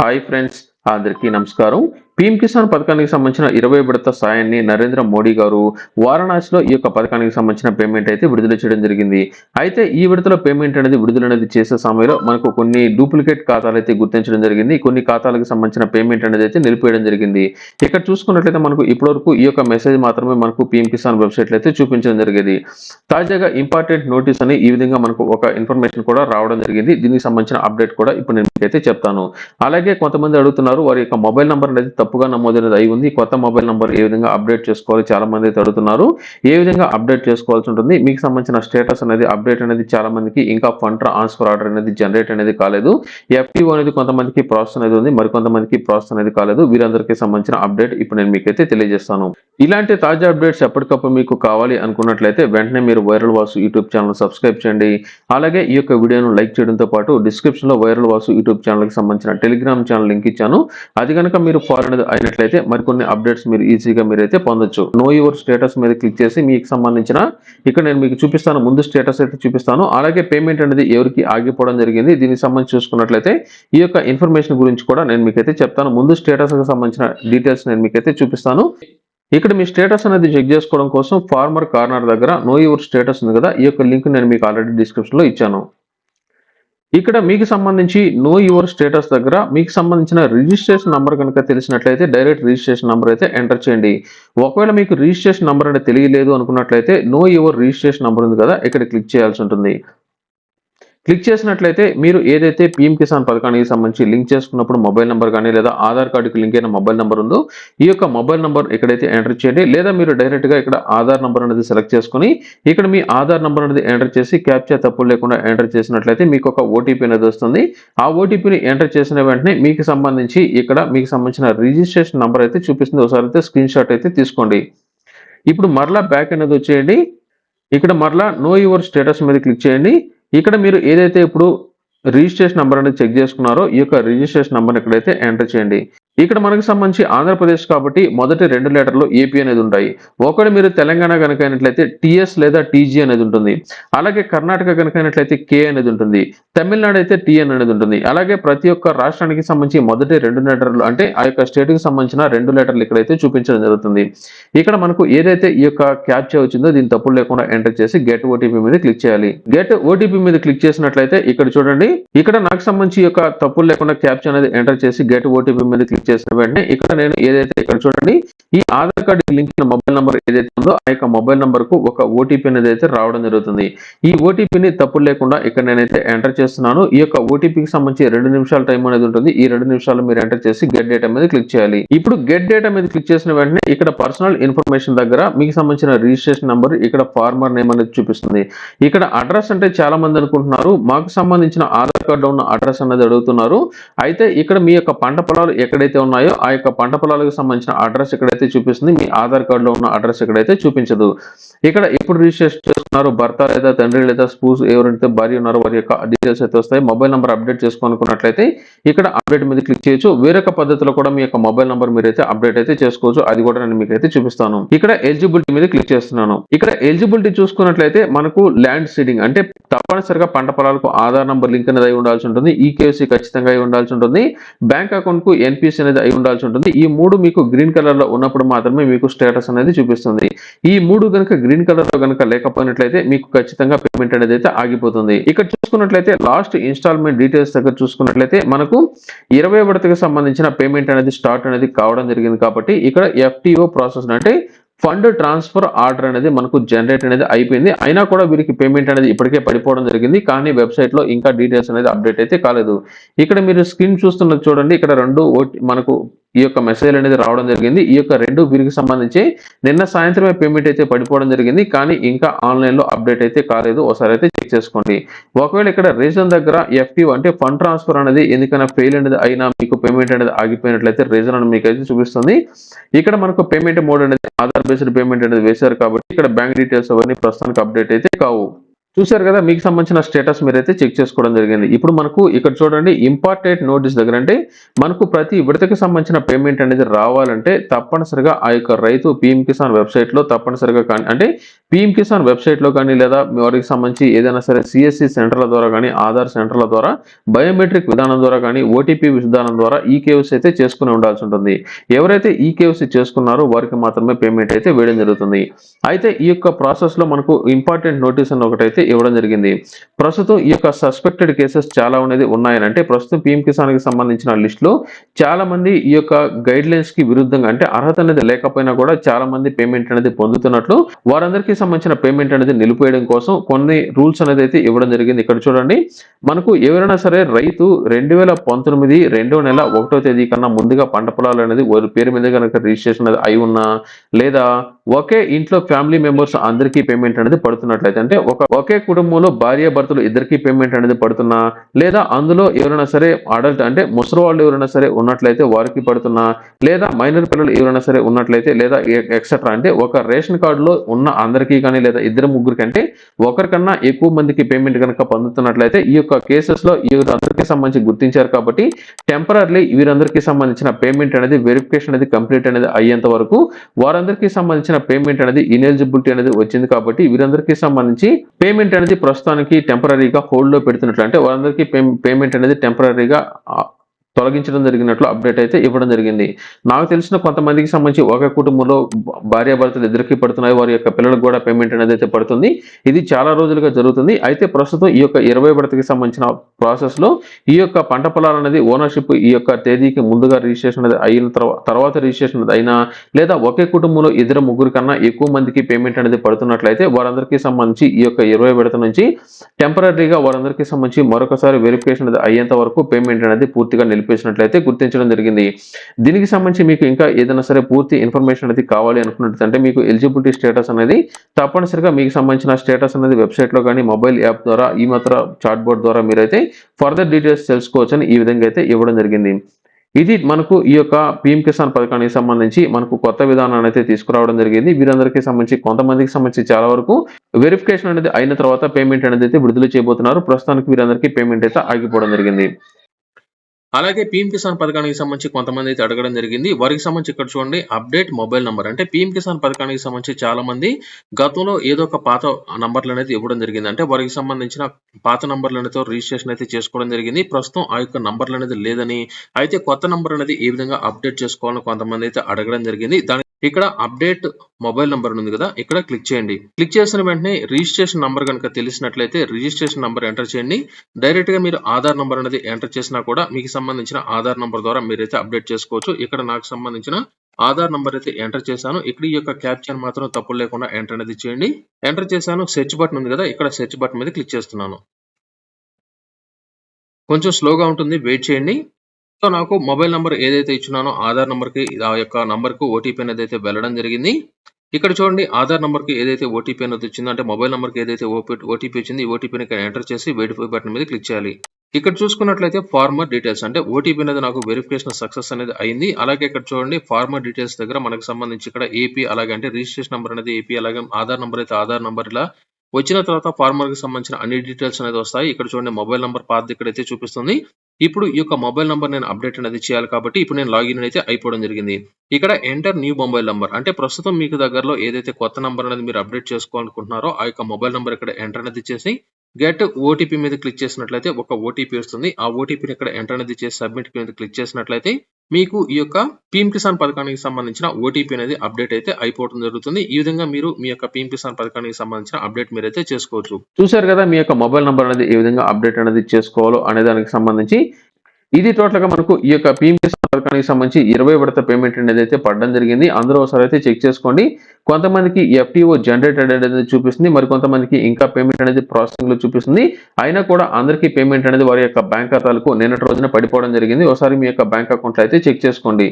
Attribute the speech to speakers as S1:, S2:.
S1: Hi friends అందరికీ నమస్కారం PM Kisan పథకానికి సంబంధించిన ఇరవై విడత సాయాన్ని నరేంద్ర మోడీ గారు వారణాసిలో ఈ యొక్క పథకానికి సంబంధించిన పేమెంట్ అయితే విడుదల చేయడం జరిగింది. అయితే ఈ విడతలో పేమెంట్ అనేది విడుదల అనేది చేసే సమయంలో మనకు కొన్ని డూప్లికేట్ ఖాతాలు అయితే గుర్తించడం జరిగింది. కొన్ని ఖాతాలకు సంబంధించిన పేమెంట్ అనేది అయితే నిలిపేయడం జరిగింది. ఇక్కడ చూసుకున్నట్లయితే మనకు ఇప్పటివరకు ఈ యొక్క మెసేజ్ మాత్రమే మనకు పీఎం కిసాన్ వెబ్సైట్లో అయితే చూపించడం జరిగేది. తాజాగా ఇంపార్టెంట్ నోటీస్ అని ఈ విధంగా మనకు ఒక ఇన్ఫర్మేషన్ కూడా రావడం జరిగింది. దీనికి సంబంధించిన అప్డేట్ కూడా ఇప్పుడు నేను అయితే చెప్తాను. అలాగే కొంతమంది అడుగుతున్నారు వారి యొక్క మొబైల్ నంబర్ అనేది తప్పుగా నమోదైనది అయి ఉంది. కొత్త మొబైల్ నంబర్ ఏ విధంగా అప్డేట్ చేసుకోవాలి చాలా మంది అయితే అడుగుతున్నారు. ఏ విధంగా అప్డేట్ చేసుకోవాల్సి ఉంటుంది? మీకు సంబంధించిన స్టేటస్ అనేది అప్డేట్ అనేది చాలా మందికి ఇంకా ఫండ్ ట్రాన్స్ఫర్ ఆర్డర్ అనేది జనరేట్ అనేది కాలేదు. ఎఫ్టీఓ అనేది కొంతమందికి ప్రాసెస్ అనేది ఉంది. మరి కొంతమందికి ప్రాసెస్ అనేది కాలేదు. వీరందరికీ సంబంధించిన అప్డేట్ ఇప్పుడు నేను మీకైతే తెలియజేస్తాను. ఇలాంటి తాజా అప్డేట్స్ ఎప్పటికప్పుడు మీకు కావాలి అనుకున్నట్లయితే వెంటనే మీరు viral Vasu YouTube channel subscribe చేయండి. అలాగే ఈ యొక్క వీడియోను లైక్ చేయడంతో పాటు డిస్క్రిప్షన్లో వైరల్ వాసు యూట్యూబ్ ఛానల్కి సంబంధించిన టెలిగ్రామ్ ఛానల్ లింక్ ఇచ్చాను. అది కనుక మీరు ఫాలో అయినట్లయితే మరికొన్ని అప్డేట్స్ మీరు ఈజీగా మీరైతే పొందొచ్చు. నో యువర్ స్టేటస్ మీద క్లిక్ చేసి మీకు సంబంధించిన ఇక్కడ నేను మీకు చూపిస్తాను ముందు స్టేటస్ అయితే చూపిస్తాను. అలాగే పేమెంట్ అనేది ఎవరికి ఆగిపోవడం జరిగింది దీనికి సంబంధించి చూసుకున్నట్లయితే ఈ యొక్క ఇన్ఫర్మేషన్ గురించి కూడా నేను మీకైతే చెప్తాను. ముందు స్టేటస్కి సంబంధించిన డీటెయిల్స్ నేను మీకైతే చూపిస్తాను. ఇక్కడ మీ స్టేటస్ అనేది చెక్ చేసుకోవడం కోసం ఫార్మర్ కార్నర్ దగ్గర నో యువర్ స్టేటస్ ఉంది కదా ఈ యొక్క లింక్ నేను మీకు ఆల్రెడీ డిస్క్రిప్షన్లో ఇచ్చాను. ఇక్కడ మీకు సంబంధించి నో యువర్ స్టేటస్ దగ్గర మీకు సంబంధించిన రిజిస్ట్రేషన్ నంబర్ కనుక తెలిసినట్లయితే డైరెక్ట్ రిజిస్ట్రేషన్ నంబర్ అయితే ఎంటర్ చేయండి. ఒకవేళ మీకు రిజిస్ట్రేషన్ నంబర్ అనేది తెలియలేదు అనుకున్నట్లయితే నో యువర్ రిజిస్ట్రేషన్ నంబర్ ఉంది కదా ఇక్కడ క్లిక్ చేయాల్సి ఉంటుంది. క్లిక్ చేసినట్లయితే మీరు ఏదైతే పిఎం కిసాన్ పథకానికి సంబంధించి లింక్ చేసుకున్నప్పుడు మొబైల్ నెంబర్ కానీ లేదా ఆధార్ కార్డుకి లింక్ అయిన మొబైల్ నెంబర్ ఉందో ఈ యొక్క మొబైల్ నెంబర్ ఇక్కడైతే ఎంటర్ చేయండి లేదా మీరు డైరెక్ట్గా ఇక్కడ ఆధార్ నెంబర్ అనేది సెలెక్ట్ చేసుకుని ఇక్కడ మీ ఆధార్ నెంబర్ అనేది ఎంటర్ చేసి క్యాప్చర్ తప్పులు లేకుండా ఎంటర్ చేసినట్లయితే మీకు ఒక ఓటీపీ అనేది వస్తుంది. ఆ ఓటీపీని ఎంటర్ చేసిన వెంటనే మీకు సంబంధించి ఇక్కడ మీకు సంబంధించిన రిజిస్ట్రేషన్ నెంబర్ అయితే చూపిస్తుంది. ఒకసారి అయితే స్క్రీన్ షాట్ అయితే తీసుకోండి. ఇప్పుడు మరలా బ్యాక్ అనేది వచ్చేయండి. ఇక్కడ మరలా నో యువర్ స్టేటస్ మీద క్లిక్ చేయండి. ఇక్కడ మీరు ఏదైతే ఇప్పుడు రిజిస్ట్రేషన్ నెంబర్ అనేది చెక్ చేసుకున్నారో ఈ యొక్క రిజిస్ట్రేషన్ నెంబర్ ఇక్కడైతే ఎంటర్ చేయండి. ఇక్కడ మనకు సంబంధించి ఆంధ్రప్రదేశ్ కాబట్టి మొదటి రెండు లెటర్లు ఏపీ అనేది ఉంటాయి. ఒకటి మీరు తెలంగాణ కనుక అయినట్లయితే టిఎస్ లేదా టీజీ అనేది ఉంటుంది. అలాగే కర్ణాటక కనుక అయినట్లయితే కే అనేది ఉంటుంది. తమిళనాడు అయితే టిఎన్ అనేది ఉంటుంది. అలాగే ప్రతి ఒక్క రాష్ట్రానికి సంబంధించి మొదటి రెండు లెటర్లు అంటే ఆ యొక్క స్టేట్కి సంబంధించిన రెండు లెటర్లు ఇక్కడైతే చూపించడం జరుగుతుంది. ఇక్కడ మనకు ఏదైతే ఈ యొక్క క్యాప్చర్ వచ్చిందో దీని తప్పులు లేకుండా ఎంటర్ చేసి గెట్ ఓటీపీ మీద క్లిక్ చేయాలి. గెట్ ఓటీపీ మీద క్లిక్ చేసినట్లయితే ఇక్కడ చూడండి. ఇక్కడ నాకు సంబంధించి ఈ యొక్క తప్పులు లేకుండా క్యాప్చర్ అనేది ఎంటర్ చేసి గెట్ ఓటీపీ మీద క్లిక్ చేసిన వెంటనే ఇక్కడ నేను ఏదైతే ఇక్కడ చూడండి ఈ Aadhaar card link mobile number ఏదైతే ఉందో ఆ యొక్క మొబైల్ నంబర్కు ఒక ఓటీపీ అనేది అయితే రావడం జరుగుతుంది. ఈ ఓటీపీని తప్పులు లేకుండా ఇక్కడ నేనైతే ఎంటర్ చేస్తున్నాను. ఈ యొక్క ఓటీపీకి సంబంధించి రెండు నిమిషాల టైం అనేది ఉంటుంది. ఈ రెండు నిమిషాలు మీరు ఎంటర్ చేసి గెట్ డేటా మీద క్లిక్ చేయాలి. ఇప్పుడు గెట్ డేటా మీద క్లిక్ చేసిన వెంటనే ఇక్కడ పర్సనల్ ఇన్ఫర్మేషన్ దగ్గర మీకు సంబంధించిన రిజిస్ట్రేషన్ నంబర్ ఇక్కడ ఫార్మర్ నేమ్ అనేది చూపిస్తుంది. ఇక్కడ అడ్రస్ అంటే చాలా మంది అనుకుంటున్నారు. మాకు సంబంధించిన ఆధార్ కార్డు ఉన్న అడ్రస్ అనేది అడుగుతున్నారు. అయితే ఇక్కడ మీ యొక్క పంట పొలాలు ఎక్కడైతే ఉన్నాయో ఆ యొక్క పంట పొలాలకు సంబంధించిన అడ్రస్ ఎక్కడైతే చూపిస్తుంది మీ ఆధార్ కార్డులో ఉన్న అడ్రస్ ఎక్కడైతే చూపించదు. ఇక్కడ ఎప్పుడు రిజిస్టర్ చేసుకున్నారు భర్త లేదా తండ్రి లేదా స్పూస్ ఎవరైతే భార్య ఉన్నారో వారి యొక్క డీటెయిల్స్ అయితే వస్తాయి. మొబైల్ నెంబర్ అప్డేట్ చేసుకోనుకున్నట్లయితే ఇక్కడ అప్డేట్ మీద క్లిక్ చేయొచ్చు. వేరొక పద్ధతిలో కూడా మీ యొక్క మొబైల్ నెంబర్ మీరైతే అప్డేట్ అయితే చేసుకోవచ్చు. అది కూడా నేను మీకు అయితే చూపిస్తాను. ఇక్కడ ఎలిజిబిలిటీ మీద క్లిక్ చేస్తున్నాను. ఇక్కడ ఎలిజిబిలిటీ చూసుకున్నట్లయితే మనకు ల్యాండ్ సీడింగ్ అంటే తప్పనిసరిగా పంట పొలాలకు ఆధార్ నంబర్ లింక్ అనేది ఉండాల్సి ఉంటుంది. ఈకేసీ ఖచ్చితంగా ఉండాల్సి ఉంటుంది. బ్యాంక్ అకౌంట్కు ఎన్పిసి అనేది అయి ఉండాల్సి ఉంటుంది. ఈ మూడు మీకు గ్రీన్ కలర్లో ఉన్నప్పుడు మాత్రమే మీకు స్టేటస్ అనేది చూపిస్తుంది. ఈ మూడు కనుక గ్రీన్ కలర్లో కనుక లేకపోయినట్లయితే మీకు ఖచ్చితంగా పేమెంట్ అనేది అయితే ఆగిపోతుంది. ఇక్కడ చూసుకున్నట్లయితే లాస్ట్ ఇన్స్టాల్మెంట్ డీటెయిల్స్ దగ్గర చూసుకున్నట్లయితే మనకు ఇరవై విడతకు సంబంధించిన పేమెంట్ అనేది స్టార్ట్ అనేది కావడం జరిగింది కాబట్టి ఇక్కడ ఎఫ్టిఓ ప్రాసెస్ అంటే ఫండ్ ట్రాన్స్ఫర్ ఆర్డర్ అనేది మనకు జనరేట్ అనేది అయిపోయింది. అయినా కూడా వీరికి పేమెంట్ అనేది ఇప్పటికే పడిపోవడం జరిగింది. కానీ వెబ్సైట్లో ఇంకా డీటెయిల్స్ అనేది అప్డేట్ అయితే కాలేదు. ఇక్కడ మీరు స్క్రీన్ చూస్తున్నది చూడండి. ఇక్కడ రెండు ఓ- మనకు ఈ యొక్క మెసేజ్ అనేది రావడం జరిగింది. ఈ యొక్క రెండు వీరికి సంబంధించి నిన్న సాయంత్రమే పేమెంట్ అయితే పడిపోవడం జరిగింది. కానీ ఇంకా ఆన్లైన్లో అప్డేట్ అయితే కాలేదు. ఒకసారి అయితే చెక్ చేసుకోండి. ఒకవేళ ఇక్కడ రీజన్ దగ్గర ఎఫ్టీ అంటే ఫండ్ ట్రాన్స్ఫర్ అనేది ఎందుకైనా ఫెయిల్ అనేది అయినా మీకు పేమెంట్ అనేది ఆగిపోయినట్లయితే రీజన్ అని మీకు అయితే చూపిస్తుంది. ఇక్కడ మనకు పేమెంట్ మోడ్ అనేది ఆధార్ బేస్డ్ పేమెంట్ అనేది వేశారు కాబట్టి ఇక్కడ బ్యాంక్ డీటెయిల్స్ అవన్నీ ప్రస్తుతానికి అప్డేట్ అయితే కావు. చూశారు కదా మీకు సంబంధించిన స్టేటస్ మీరైతే చెక్ చేసుకోవడం జరిగింది. ఇప్పుడు మనకు ఇక్కడ చూడండి ఇంపార్టెంట్ నోటీస్ దగ్గర అంటే మనకు ప్రతి విడతకి సంబంధించిన పేమెంట్ అనేది రావాలంటే తప్పనిసరిగా ఆ యొక్క రైతు పిఎం కిసాన్ వెబ్సైట్లో తప్పనిసరిగా కానీ అంటే పిఎం కిసాన్ వెబ్సైట్లో కానీ లేదా వారికి సంబంధించి ఏదైనా సరే సిఎస్సి సెంటర్ల ద్వారా కానీ ఆధార్ సెంటర్ల ద్వారా బయోమెట్రిక్ విధానం ద్వారా కానీ ఓటీపీ విధానం ద్వారా ఈ కేవీసీ అయితే చేసుకుని ఉండాల్సి ఉంటుంది. ఎవరైతే ఈ కేవీసీ చేసుకున్నారో వారికి మాత్రమే పేమెంట్ అయితే వేయడం జరుగుతుంది. అయితే ఈ యొక్క ప్రాసెస్లో మనకు ఇంపార్టెంట్ నోటీస్ అని ఒకటైతే ఇవ్వడం జరిగింది. ప్రస్తుతం ఈ యొక్క సస్పెక్టెడ్ కేసెస్ చాలా అనేది ఉన్నాయని అంటే ప్రస్తుతం పిఎం కిసాన్కి సంబంధించిన లిస్టులో చాలా మంది ఈ యొక్క గైడ్ లైన్స్కి విరుద్ధంగా అంటే అర్హత అనేది లేకపోయినా కూడా చాలా మంది పేమెంట్ అనేది పొందుతున్నట్లు వారందరికీ సంబంధించిన పేమెంట్ అనేది నిలిపేయడం కోసం కొన్ని రూల్స్ అనేది అయితే ఇవ్వడం జరిగింది. ఇక్కడ చూడండి. మనకు ఎవరైనా సరే రైతు రెండు వేల పంతొమ్మిది రెండో నెల ఒకటో తేదీ కన్నా ముందుగా పంట పొలాలు అనేది వారి పేరు మీద కనుక రిజిస్ట్రేషన్ అనేది అయి ఉన్నా లేదా ఒకే ఇంట్లో ఫ్యామిలీ మెంబర్స్ అందరికీ పేమెంట్ అనేది పడుతున్నట్లయితే అంటే ఒక ఒకే కుటుంబంలో భార్య భర్తలు ఇద్దరికి పేమెంట్ అనేది పడుతున్నా లేదా అందులో ఎవరైనా సరే అడల్ట్ అంటే ముసలి వాళ్ళు ఎవరైనా సరే ఉన్నట్లయితే వారికి పడుతున్నా లేదా మైనర్ పిల్లలు ఎవరైనా సరే ఉన్నట్లయితే లేదా ఎక్సెట్రా అంటే ఒక రేషన్ కార్డులో ఉన్న అందరికీ కానీ లేదా ఇద్దరు ముగ్గురు కంటే ఒకరికన్నా ఎక్కువ మందికి పేమెంట్ కనుక పొందుతున్నట్లయితే ఈ యొక్క కేసెస్లో ఈ అందరికీ సంబంధించి గుర్తించారు కాబట్టి టెంపరీ వీరందరికీ సంబంధించిన పేమెంట్ అనేది వెరిఫికేషన్ అనేది కంప్లీట్ అనేది అయ్యేంత వరకు వారందరికీ సంబంధించిన పేమెంట్ అనేది ఇనెలిజిబిలిటీ అనేది వచ్చింది కాబట్టి వీరందరికీ సంబంధించి పేమెంట్ అనేది ప్రస్తుతానికి టెంపరీగా హోల్డ్లో పెడుతున్నట్లు. అంటే వారందరికీ పేమెంట్ అనేది టెంపరీగా తొలగించడం జరిగినట్లు అప్డేట్ అయితే ఇవ్వడం జరిగింది. నాకు తెలిసిన కొంతమందికి సంబంధించి ఒక కుటుంబంలో భార్యాభర్తలు ఇద్దరికి పడుతున్నాయి. వారి యొక్క పిల్లలకు కూడా పేమెంట్ అనేది అయితే పడుతుంది. ఇది చాలా రోజులుగా జరుగుతుంది. అయితే ప్రస్తుతం ఈ యొక్క ఇరవై విడతకి సంబంధించిన ప్రాసెస్లో ఈ యొక్క పంట పొలాలు అనేది ఓనర్షిప్ ఈ యొక్క తేదీకి ముందుగా రిజిస్ట్రేషన్ అనేది అయిన తర్వాత రిజిస్ట్రేషన్ అయినా లేదా ఒకే కుటుంబంలో ఇద్దరు ముగ్గురు కన్నా ఎక్కువ మందికి పేమెంట్ అనేది పడుతున్నట్లయితే వారందరికీ సంబంధించి ఈ యొక్క ఇరవై విడత నుంచి టెంపరీగా వారందరికీ సంబంధించి మరొకసారి వెరిఫికేషన్ అనేది అయ్యేంత వరకు పేమెంట్ అనేది పూర్తిగా నిలిపేసినట్లయితే గుర్తించడం జరిగింది. దీనికి సంబంధించి మీకు ఇంకా ఏదైనా సరే పూర్తి ఇన్ఫర్మేషన్ అనేది కావాలి అనుకున్నట్లయితే అంటే మీకు ఎలిజిబిలిటీ స్టేటస్ అనేది తప్పనిసరిగా మీకు సంబంధించిన స్టేటస్ అనేది వెబ్సైట్లో కానీ మొబైల్ యాప్ ద్వారా ఈ మాత్రం చాట్ బోర్డ్ ద్వారా మీరైతే ఫర్దర్ డీటెయిల్స్ తెలుసుకోవచ్చని ఈ విధంగా అయితే ఇవ్వడం జరిగింది. ఇది మనకు ఈ యొక్క పిఎం కిసాన్ పథకానికి సంబంధించి మనకు కొత్త విధానాన్ని అయితే తీసుకురావడం జరిగింది. వీరందరికీ సంబంధించి కొంతమందికి సంబంధించి చాలా వరకు వెరిఫికేషన్ అనేది అయిన తర్వాత పేమెంట్ అనేది అయితే విడుదల చేయబోతున్నారు. ప్రస్తుతానికి వీరందరికీ పేమెంట్ అయితే ఆగిపోవడం జరిగింది. అలాగే పీఎం కిసాన్ పథకానికి సంబంధించి కొంతమంది అయితే అడగడం జరిగింది. వారికి సంబంధించి ఇక్కడ చూడండి అప్డేట్ మొబైల్ నంబర్. అంటే పీఎం కిసాన్ పథకానికి సంబంధించి చాలా మంది గతంలో ఏదో ఒక పాత నంబర్లు అనేది ఇవ్వడం జరిగింది. అంటే వారికి సంబంధించిన పాత నంబర్లతో రిజిస్ట్రేషన్ అయితే చేసుకోవడం జరిగింది. ప్రస్తుతం ఆ యొక్క నంబర్లు అనేది లేదని అయితే కొత్త నంబర్ అనేది ఏ విధంగా అప్డేట్ చేసుకోవాలని కొంతమంది అయితే అడగడం జరిగింది. దాని ఇక్కడ అప్డేట్ మొబైల్ నంబర్ ఉంది కదా ఇక్కడ క్లిక్ చేయండి. క్లిక్ చేసిన వెంటనే రిజిస్ట్రేషన్ నంబర్ కనుక తెలిసినట్లయితే రిజిస్ట్రేషన్ నంబర్ ఎంటర్ చేయండి. డైరెక్ట్గా మీరు ఆధార్ నంబర్ అనేది ఎంటర్ చేసినా కూడా మీకు సంబంధించిన ఆధార్ నంబర్ ద్వారా మీరైతే అప్డేట్ చేసుకోవచ్చు. ఇక్కడ నాకు సంబంధించిన ఆధార్ నంబర్ అయితే ఎంటర్ చేశాను. ఇక్కడ ఈ యొక్క క్యాప్చర్ మాత్రం తప్పులు లేకుండా ఎంటర్ అనేది చేయండి. ఎంటర్ చేశాను. సెర్చ్ బటన్ ఉంది కదా ఇక్కడ సెర్చ్ బటన్ మీద క్లిక్ చేస్తున్నాను. కొంచెం స్లోగా ఉంటుంది. వెయిట్ చేయండి. సో నాకు మొబైల్ నంబర్ ఏదైతే ఇచ్చినానో ఆధార్ నెంబర్కి ఆ యొక్క నంబర్ ఓటీపీ అనేది అయితే వెళ్ళడం జరిగింది. ఇక్కడ చూడండి ఆధార్ నెంబర్కి ఏదైతే ఓటీపీ అనేది వచ్చిందో అంటే మొబైల్ నెంబర్కి ఏదైతే ఓటీపీ వచ్చింది ఓటీపీని ఇక్కడ ఎంటర్ చేసి వెరిఫై బటన్ మీద క్లిక్ చేయాలి. ఇక్కడ చూసుకున్నట్లయితే ఫార్మర్ డీటెయిల్స్ అంటే ఓటీపీ అనేది నాకు వెరిఫికేషన్ సక్సెస్ అనేది అయింది. అలాగే ఇక్కడ చూడండి ఫార్మర్ డీటెయిల్స్ దగ్గర మనకు సంబంధించి ఇక్కడ ఏపీ అలాగే అంటే రిజిస్ట్రేషన్ నెంబర్ అనేది ఏపీ అలాగే ఆధార్ నెంబర్ అయితే ఆధార్ నెంబర్ ఇలా వచ్చిన తర్వాత ఫార్మర్కి సంబంధించిన అన్ని డీటెయిల్స్ అనేది వస్తాయి. ఇక్కడ చూడండి మొబైల్ నెంబర్ పాత్ ఇక్కడైతే చూపిస్తుంది. ఇప్పుడు ఈ యొక్క మొబైల్ నెంబర్ నేను అప్డేట్ అనేది చేయాలి కాబట్టి ఇప్పుడు నేను లాగిన్ అయితే అయిపోవడం జరిగింది. ఇక్కడ ఎంటర్ న్యూ మొబైల్ నెంబర్. అంటే ప్రస్తుతం మీకు దగ్గరలో ఏదైతే కొత్త నెంబర్ అనేది మీరు అప్డేట్ చేసుకోవాలనుకుంటున్నారో ఆ యొక్క మొబైల్ నెంబర్ ఇక్కడ ఎంటర్ అనేది చేసి గెట్ ఓటీపీ మీద క్లిక్ చేసినట్లయితే ఒక ఓటీపీ వస్తుంది. ఆ ఓటీపీని ఇక్కడ ఎంటర్ అనేది చేసి సబ్మిట్ మీద క్లిక్ చేసినట్లయితే మీకు ఈ యొక్క పీఎం కిసాన్ పథకానికి సంబంధించిన ఓటీపీ అనేది అప్డేట్ అయితే అయిపోవడం జరుగుతుంది. ఈ విధంగా మీరు మీ యొక్క పీఎం కిసాన్ పథకానికి సంబంధించిన అప్డేట్ మీరైతే చేసుకోవచ్చు. చూశారు కదా మీ యొక్క మొబైల్ నెంబర్ అనేది ఏ విధంగా అప్డేట్ అనేది చేసుకోవాలో అనే దానికి సంబంధించి ఇది టోటల్గా మనకు ఈ యొక్క పీఎంఎస్ పథకానికి సంబంధించి ఇరవై విడత పేమెంట్ అనేది అయితే పడడం జరిగింది. అందరూ ఒకసారి అయితే చెక్ చేసుకోండి. కొంతమందికి ఎఫ్టీఓ జనరేటెడ్ అనేది చూపిస్తుంది. మరి కొంతమందికి ఇంకా పేమెంట్ అనేది ప్రాసెసింగ్లో చూపిస్తుంది. అయినా కూడా అందరికీ పేమెంట్ అనేది వారి యొక్క బ్యాంక్ ఖాతాలకు నిన్నటి రోజున పడిపోవడం జరిగింది. ఒకసారి మీ యొక్క బ్యాంక్ అకౌంట్లో అయితే చెక్ చేసుకోండి.